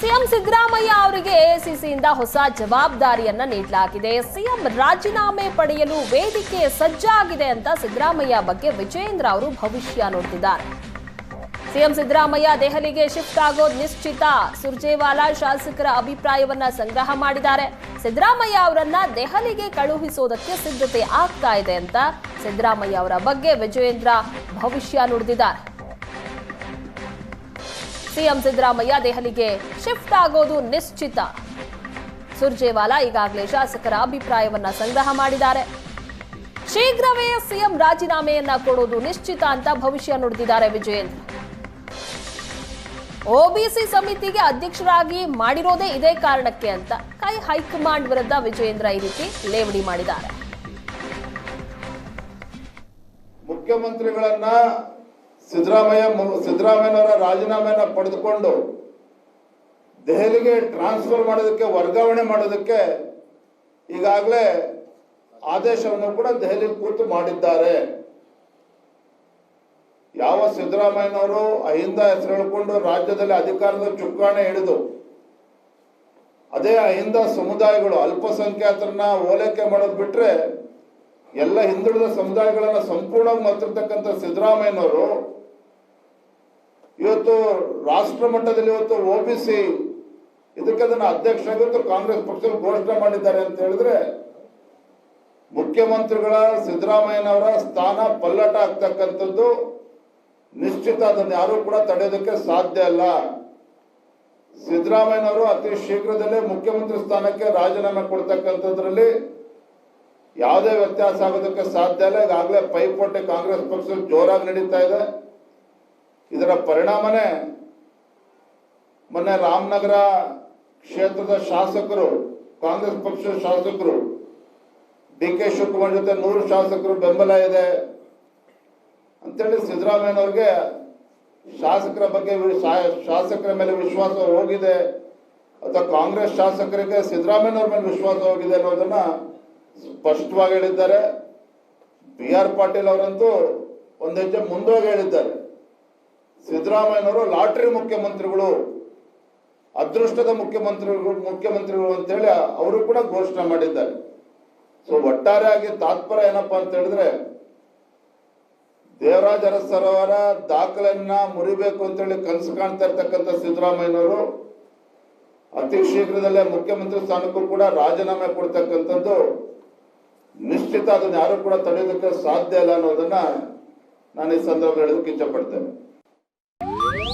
CM Siddaramaiah ಅವರಿಗೆ ಎಸಿಸಿಯಿಂದ ಹೊಸ ಜವಾಬ್ದಾರಿಯನ್ನ ನೀಡಲಾಗಿದೆ. ಸಿಎಂ ರಾಜೀನಾಮೆ ಪಡೆಯಲು ವೇದಿಕೆ ಸಜ್ಜಾಗಿದೆ ಅಂತ ಸಿದ್ದರಾಮಯ್ಯ ಬಗ್ಗೆ ವಿಜೇಂದ್ರ ಅವರು ಭವಿಷ್ಯ ನೋಡ್ತಿದ್ದಾರೆ. ಸಿಎಂ ಸಿದ್ದರಾಮಯ್ಯ ದೆಹಲಿಗೆ ಶಿಫ್ಟ್ ಆಗೋದು ನಿಶ್ಚಿತ. ಸುರ್ಜೇವಾಲಾ ಶಾಸಕರ ಅಭಿಪ್ರಾಯವನ್ನ ಸಂಗ್ರಹ ಮಾಡಿದ್ದಾರೆ. ಸಿದ್ದರಾಮಯ್ಯ ಅವರನ್ನ ದೆಹಲಿಗೆ ಕಳುಹಿಸೋದಕ್ಕೆ ಸಿದ್ಧತೆ ಆಗ್ತಾ ಇದೆ ಅಂತ ಸಿದ್ದರಾಮಯ್ಯ ಅವರ ಬಗ್ಗೆ ವಿಜಯೇಂದ್ರ ಭವಿಷ್ಯ ನುಡಿದಿದ್ದಾರೆ. ಸಿಎಂ ಸಿದ್ದರಾಮಯ್ಯ ದೆಹಲಿಗೆ ಶಿಫ್ಟ್ ಆಗೋದು ನಿಶ್ಚಿತ. ಸುರ್ಜೇವಾಲಾ ಈಗಾಗಲೇ ಶಾಸಕರ ಅಭಿಪ್ರಾಯವನ್ನ ಸಂಗ್ರಹ ಮಾಡಿದ್ದಾರೆ. ಶೀಘ್ರವೇ ಸಿಎಂ ರಾಜೀನಾಮೆಯನ್ನ ಕೊಡೋದು ನಿಶ್ಚಿತ ಅಂತ ಭವಿಷ್ಯ ನುಡಿದಿದ್ದಾರೆ ವಿಜಯೇಂದ್ರ. ಓಬಿಸಿ ಸಮಿತಿಗೆ ಅಧ್ಯಕ್ಷರಾಗಿ ಮಾಡಿರೋದೇ ಇದೇ ಕಾರಣಕ್ಕೆ ಅಂತ ಕೈ ಹೈಕಮಾಂಡ್ ವಿರುದ್ಧ ವಿಜಯೇಂದ್ರ ಈ ರೀತಿ ಲೇವಡಿ ಮಾಡಿದ್ದಾರೆ. ಮುಖ್ಯಮಂತ್ರಿಗಳನ್ನ ಸಿದ್ದರಾಮಯ್ಯ ಸಿದ್ದರಾಮಯ್ಯನವರ ರಾಜೀನಾಮೆಯನ್ನು ಪಡೆದುಕೊಂಡು ದೆಹಲಿಗೆ ಟ್ರಾನ್ಸ್ಫರ್ ಮಾಡೋದಕ್ಕೆ, ವರ್ಗಾವಣೆ ಮಾಡೋದಕ್ಕೆ ಈಗಾಗಲೇ ಆದೇಶವನ್ನು ಕೂಡ ದೆಹಲಿ ಕೂತು ಮಾಡಿದ್ದಾರೆ. ಯಾವ ಸಿದ್ದರಾಮಯ್ಯನವರು ಅಹಿಂದ ಹೆಸರು ರಾಜ್ಯದಲ್ಲಿ ಅಧಿಕಾರದ ಚುಕ್ಕಾಣಿ ಹಿಡಿದು ಅದೇ ಅಹಿಂದ ಸಮುದಾಯಗಳು ಅಲ್ಪಸಂಖ್ಯಾತರನ್ನ ಓಲೈಕೆ ಮಾಡೋದು ಬಿಟ್ರೆ ಎಲ್ಲ ಹಿಂದುಳಿದ ಸಮುದಾಯಗಳನ್ನ ಸಂಪೂರ್ಣವಾಗಿ ಮತ್ತಿರ್ತಕ್ಕಂಥ ಸಿದ್ದರಾಮಯ್ಯನವರು ಇವತ್ತು ರಾಷ್ಟ್ರ ಮಟ್ಟದಲ್ಲಿ ಇವತ್ತು ಒ ಬಿ ಸಿ ಇದಕ್ಕೆ ಅದನ್ನು ಅಧ್ಯಕ್ಷರಾಗಿ ಇವತ್ತು ಕಾಂಗ್ರೆಸ್ ಪಕ್ಷದಲ್ಲಿ ಘೋಷಣೆ ಮಾಡಿದ್ದಾರೆ ಅಂತ ಹೇಳಿದ್ರೆ ಮುಖ್ಯಮಂತ್ರಿಗಳ ಸಿದ್ದರಾಮಯ್ಯನವರ ಸ್ಥಾನ ಪಲ್ಲಟ ಆಗ್ತಕ್ಕಂಥದ್ದು ನಿಶ್ಚಿತ ಅದನ್ನು ಯಾರು ಕೂಡ ತಡೆಯೋದಕ್ಕೆ ಸಾಧ್ಯ ಇಲ್ಲ ಸಿದ್ದರಾಮಯ್ಯನವರು ಅತಿ ಶೀಘ್ರದಲ್ಲೇ ಮುಖ್ಯಮಂತ್ರಿ ಸ್ಥಾನಕ್ಕೆ ರಾಜೀನಾಮೆ ಕೊಡ್ತಕ್ಕಂಥದ್ರಲ್ಲಿ ಯಾವುದೇ ವ್ಯತ್ಯಾಸ ಆಗೋದಕ್ಕೆ ಸಾಧ್ಯ ಇಲ್ಲ. ಈಗಾಗಲೇ ಪೈಪೋಟಿ ಕಾಂಗ್ರೆಸ್ ಪಕ್ಷ ಜೋರಾಗಿ ನಡೀತಾ ಇದೆ. ಇದರ ಪರಿಣಾಮನೇ ಮೊನ್ನೆ ರಾಮನಗರ ಕ್ಷೇತ್ರದ ಶಾಸಕರು, ಕಾಂಗ್ರೆಸ್ ಪಕ್ಷದ ಶಾಸಕರು ಡಿ ಕೆ ಶಿವಕುಮಾರ್ ಜೊತೆ ನೂರು ಶಾಸಕರು ಬೆಂಬಲ ಇದೆ ಅಂತೇಳಿ ಸಿದ್ದರಾಮಯ್ಯನವ್ರಿಗೆ ಶಾಸಕರ ಬಗ್ಗೆ ಶಾಸಕರ ಮೇಲೆ ವಿಶ್ವಾಸ ಹೋಗಿದೆ ಅಥವಾ ಕಾಂಗ್ರೆಸ್ ಶಾಸಕರಿಗೆ ಸಿದ್ದರಾಮಯ್ಯನವ್ರ ಮೇಲೆ ವಿಶ್ವಾಸ ಹೋಗಿದೆ ಅನ್ನೋದನ್ನ ಸ್ಪಷ್ಟವಾಗಿ ಹೇಳಿದ್ದಾರೆ. ಬಿ ಆರ್ ಪಾಟೀಲ್ ಅವರಂತೂ ಒಂದು ಹೆಜ್ಜೆ ಮುಂದೋಗಿ ಹೇಳಿದ್ದಾರೆ. ಸಿದ್ದರಾಮಯ್ಯನವರು ಲಾಟ್ರಿ ಮುಖ್ಯಮಂತ್ರಿಗಳು, ಅದೃಷ್ಟದ ಮುಖ್ಯಮಂತ್ರಿಗಳು ಮುಖ್ಯಮಂತ್ರಿಗಳು ಅಂತೇಳಿ ಅವರು ಕೂಡ ಘೋಷಣೆ ಮಾಡಿದ್ದಾರೆ. ಸೊ ಒಟ್ಟಾರೆಯಾಗಿ ತಾತ್ಪರ್ಯ ಏನಪ್ಪಾ ಅಂತ ಹೇಳಿದ್ರೆ, ದೇವರಾಜ ಅರಸರವರ ದಾಖಲೆಯನ್ನ ಮುರಿಬೇಕು ಅಂತೇಳಿ ಕನಸು ಕಾಣ್ತಾ ಇರ್ತಕ್ಕಂಥ ಸಿದ್ದರಾಮಯ್ಯನವರು ಅತಿ ಶೀಘ್ರದಲ್ಲೇ ಮುಖ್ಯಮಂತ್ರಿ ಸ್ಥಾನಕ್ಕೂ ಕೂಡ ರಾಜೀನಾಮೆ ಕೊಡ್ತಕ್ಕಂಥದ್ದು ನಿಶ್ಚಿತ ಅದನ್ನ ಯಾರು ಕೂಡ ತಡೆಯೋದಕ್ಕೆ ಸಾಧ್ಯ ಇಲ್ಲ ಅನ್ನೋದನ್ನ ನಾನು ಈ ಸಂದರ್ಭ ಹೇಳೋದಕ್ಕೆ ಇಚ್ಛಪಡ್ತೇನೆ